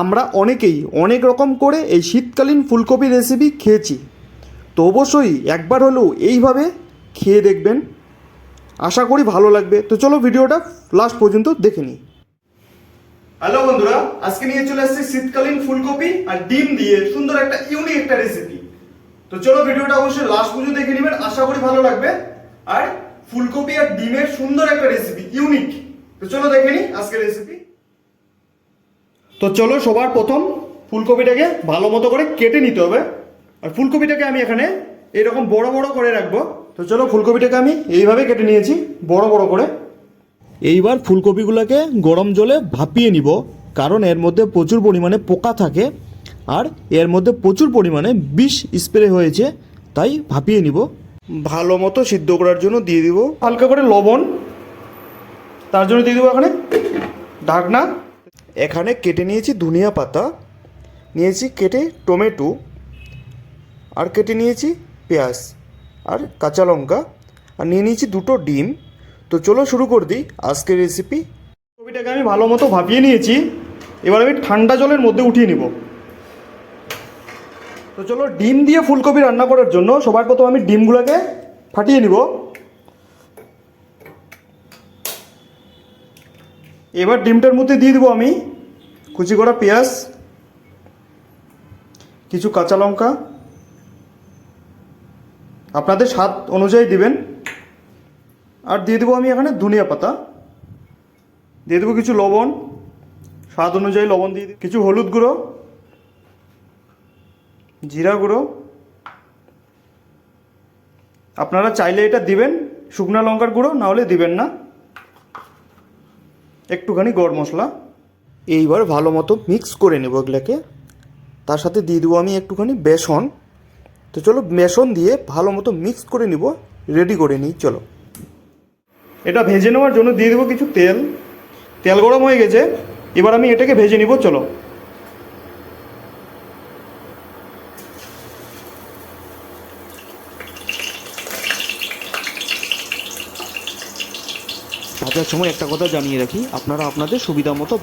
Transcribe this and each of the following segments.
আমরা অনেকেই অনেক রকম করে এই শীতকালীন ফুলকপি রেসিপি খেয়েছি। তো অবশ্যই একবার হলেও এইভাবে খেয়ে দেখবেন। আশা করি ভালো লাগবে। তো চলো ভিডিওটা লাস্ট পর্যন্ত দেখে নিই। হ্যালো বন্ধুরা, আজকে নিয়ে চলে আসছি শীতকালীন ফুলকপি আর ডিম দিয়ে সুন্দর একটা ইউনিক একটা রেসিপি তো চলো ভিডিওটা অবশ্যই লাস্ট পর্যন্ত দেখে নেবেন, আশা করি ভালো লাগবে। আর ফুলকপি আর ডিমের সুন্দর একটা রেসিপি ইউনিক তো চলো দেখে নিই আজকের রেসিপি তো চলো সবার প্রথম ফুলকপিটাকে ভালো মতো করে কেটে নিতে হবে। আর ফুলকপিটাকে আমি এখানে এরকম বড় বড় করে রাখব। তো চলো ফুলকপিটাকে আমি এইভাবে কেটে নিয়েছি, বড় বড় করে। এইবার ফুলকপিগুলোকে গরম জলে ভাপিয়ে নিব, কারণ এর মধ্যে প্রচুর পরিমাণে পোকা থাকে আর এর মধ্যে প্রচুর পরিমাণে বিষ স্প্রে হয়েছে, তাই ভাপিয়ে নিব। ভালো মতো সিদ্ধ করার জন্য দিয়ে দিব হালকা করে লবণ। তার জন্য দিয়ে দেবো এখানে ঢাকনা। এখানে কেটে নিয়েছি ধনিয়া পাতা, নিয়েছি কেটে টমেটো, আর কেটে নিয়েছি পেঁয়াজ আর কাঁচা লঙ্কা, আর নিয়ে নিয়েছি দুটো ডিম। তো চলো শুরু করে দিই আজকের রেসিপি কপিটাকে আমি ভালো মতো ভাপিয়ে নিয়েছি। এবার আমি ঠান্ডা জলের মধ্যে উঠিয়ে নিব। তো চলো ডিম দিয়ে ফুলকপি রান্না করার জন্য সবার প্রথম আমি ডিমগুলোকে ফাটিয়ে নিব। এবার ডিমটার মধ্যে দিয়ে দেবো আমি কুচি করা পেঁয়াজ, কিছু কাঁচা লঙ্কা। আপনাদের স্বাদ অনুযায়ী দিবেন। আর দিয়ে দেবো আমি এখানে ধনিয়া পাতা। দিয়ে দেবো কিছু লবণ। স্বাদ অনুযায়ী লবণ দিয়ে কিছু হলুদ গুঁড়ো, জিরা গুঁড়ো। আপনারা চাইলে এটা দিবেন। শুকনো লঙ্কার গুঁড়ো, না হলে দিবেন না। একটুখানি গরম মশলা। এইবার ভালো মতো মিক্স করে নেব এগুলোকে। তার সাথে দিয়ে দেবো আমি একটুখানি বেসন। তো চলো বেসন দিয়ে ভালো মতো মিক্স করে নিব রেডি করে নিই, চলো। এটা ভেজে নেওয়ার জন্য দিয়ে দেবো কিছু তেল। তেল গরম হয়ে গেছে, এবার আমি এটাকে ভেজে নিব, চলো। ভাজার সময় একটা কথা জানিয়ে রাখি। আপনারা আপনাদের সুবিধা মতো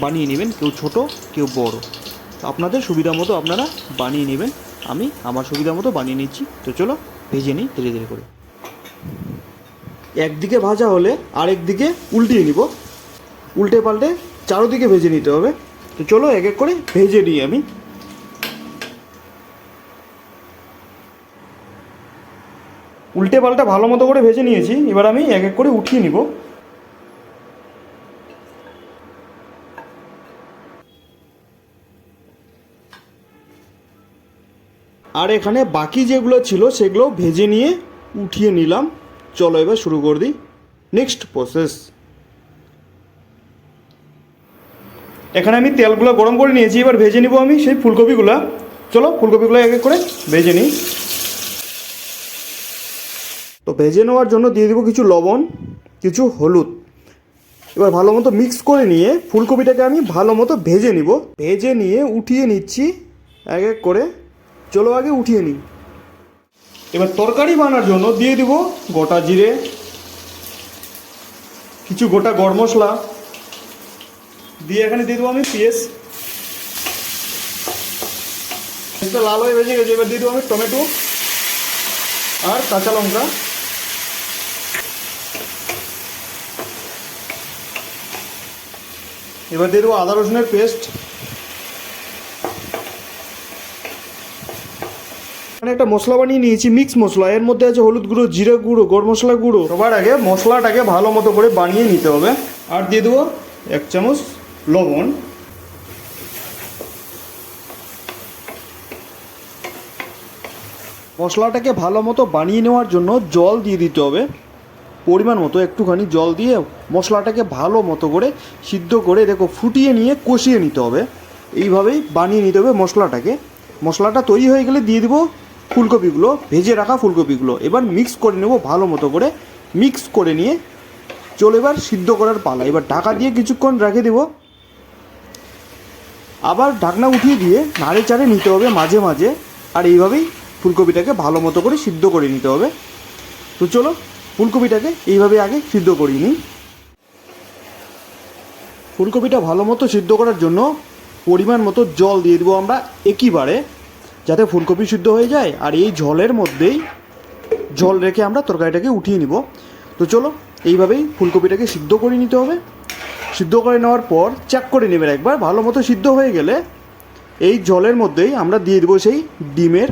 বানিয়ে নেবেন, কেউ ছোট, কেউ বড়। আপনাদের সুবিধা মতো আপনারা বানিয়ে নেবেন। আমি আমার সুবিধা মতো বানিয়ে নিচ্ছি। তো চলো, ভেজে নিই ধীরে ধীরে করে। একদিকে ভাজা হলে আরেক দিকে উল্টিয়ে নিব। উল্টে পাল্টে চারোদিকে ভেজে নিতে হবে। তো চলো এক এক করে ভেজে নিই আমি। উল্টে পাল্টা ভালো মতো করে ভেজে নিয়েছি। এবার আমি এক এক করে উঠিয়ে নিব। আর এখানে বাকি যেগুলো ছিল সেগুলো ভেজে নিয়ে উঠিয়ে নিলাম। চলো এবার শুরু করে দিই। নেক্সট প্রসেস এখানে আমি তেলগুলো গরম করে নিয়েছি, এবার ভেজে নিব আমি সেই ফুলকপিগুলো। চলো ফুলকপিগুলো এক এক করে ভেজে নিই। তো ভেজে নেওয়ার জন্য দিয়ে দেবো কিছু লবণ, কিছু হলুদ। এবার ভালো মতো মিক্স করে নিয়ে ফুলকপিটাকে আমি ভালো মতো ভেজে নিব। ভেজে নিয়ে উঠিয়ে নিচ্ছি এক এক করে। চলো আগে উঠিয়ে নিই। এবার তরকারি বানার জন্য দিয়ে দিব গোটা জিরে, কিছু গোটা গরম মশলা, দিয়ে এখানে দিয়ে দেবো আমি পেঁয়াজ। লাল হয়ে ভেজে গেছে, এবার দিয়ে দেবো আমি টমেটো আর কাঁচা লঙ্কা। এবার দিয়ে দেবো আদা রসুনের পেস্ট। এখানে একটা মশলা বানিয়ে নিয়েছি মিক্স মশলা। এর মধ্যে আছে হলুদ গুঁড়ো, জিরে গুঁড়ো, গরম মশলা গুঁড়ো। সবার আগে মশলাটাকে ভালো মতো করে বানিয়ে নিতে হবে। আর দিয়ে দেবো এক চামচ লবণ। মশলাটাকে ভালো মতো বানিয়ে নেওয়ার জন্য জল দিয়ে দিতে হবে। পরিমাণ মতো একটুখানি জল দিয়ে মশলাটাকে ভালো মতো করে সিদ্ধ করে, দেখো, ফুটিয়ে নিয়ে কষিয়ে নিতে হবে। এইভাবেই বানিয়ে নিতে হবে মশলাটাকে। মশলাটা তৈরি হয়ে গেলে দিয়ে দেবো ফুলকপিগুলো, ভেজে রাখা ফুলকপিগুলো। এবার মিক্স করে নেব ভালো মতো করে। মিক্স করে নিয়ে চলো এবার সিদ্ধ করার পালা। এবার ঢাকা দিয়ে কিছুক্ষণ রেখে দেবো। আবার ঢাকনা উঠিয়ে দিয়ে নাড়ে চাড়ে নিতে হবে মাঝে মাঝে। আর এইভাবেই ফুলকপিটাকে ভালো মতো করে সিদ্ধ করে নিতে হবে। তো চলো, ফুলকপিটাকে এইভাবে আগে সিদ্ধ করিয়ে নিই। ফুলকপিটা ভালো মতো সিদ্ধ করার জন্য পরিমাণ মতো জল দিয়ে দেবো আমরা একইবারে যাতে ফুলকপি সিদ্ধ হয়ে যায় আর এই জলের মধ্যেই জল রেখে আমরা তরকারিটাকে উঠিয়ে নিব। তো চলো, এইভাবেই ফুলকপিটাকে সিদ্ধ করে নিতে হবে। সিদ্ধ করে নেওয়ার পর চেক করে নেবেন একবার, ভালো মতো সিদ্ধ হয়ে গেলে এই জলের মধ্যেই আমরা দিয়ে দেবো সেই ডিমের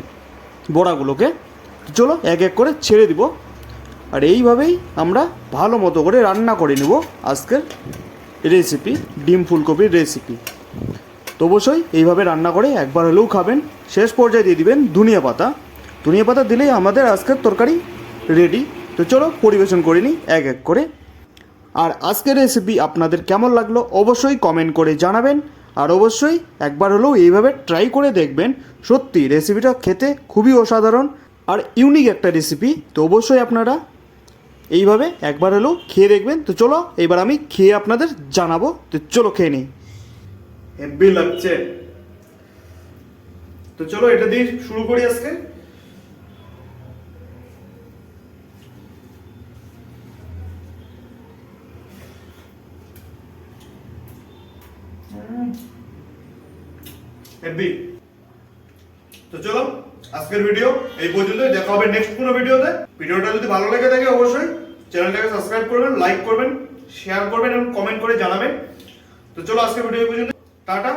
বড়াগুলোকে। চলো, এক এক করে ছেড়ে দিব। আর এইভাবেই আমরা ভালো মতো করে রান্না করে নেব আজকের রেসিপি, ডিম ফুলকপির রেসিপি। তো অবশ্যই এইভাবে রান্না করে একবার হলেও খাবেন। শেষ পর্যায়ে দিয়ে দিবেন ধনিয়া পাতা। ধনিয়া পাতা দিলেই আমাদের আজকের তরকারি রেডি তো চলো পরিবেশন করে নিই এক এক করে। আর আজকের রেসিপি আপনাদের কেমন লাগল অবশ্যই কমেন্ট করে জানাবেন। আর অবশ্যই একবার হলেও এইভাবে ট্রাই করে দেখবেন। সত্যি রেসিপিটা খেতে খুবই অসাধারণ। আর ইউনিক একটা রেসিপি তো অবশ্যই আপনারা এইভাবে একবার হলেও খেয়ে দেখবেন। তো চলো, এবার আমি খেয়ে আপনাদের জানাব। তো চলো খেয়ে নিই। হেভি লাগছে। তো চলো এটা দিয়ে শুরু করি আজকে। হেভি তো চলো আজকের ভিডিও এই পর্যন্ত দেখা হবে নেক্সট কোনো ভিডিওতে ভিডিওটা যদি ভালো লেগে থাকে অবশ্যই চ্যানেলটাকে সাবস্ক্রাইব করবেন লাইক করবেন শেয়ার করবেন এবং কমেন্ট করে জানাবেন। তো চলো আজকের ভিডিও পর্যন্ত টাটা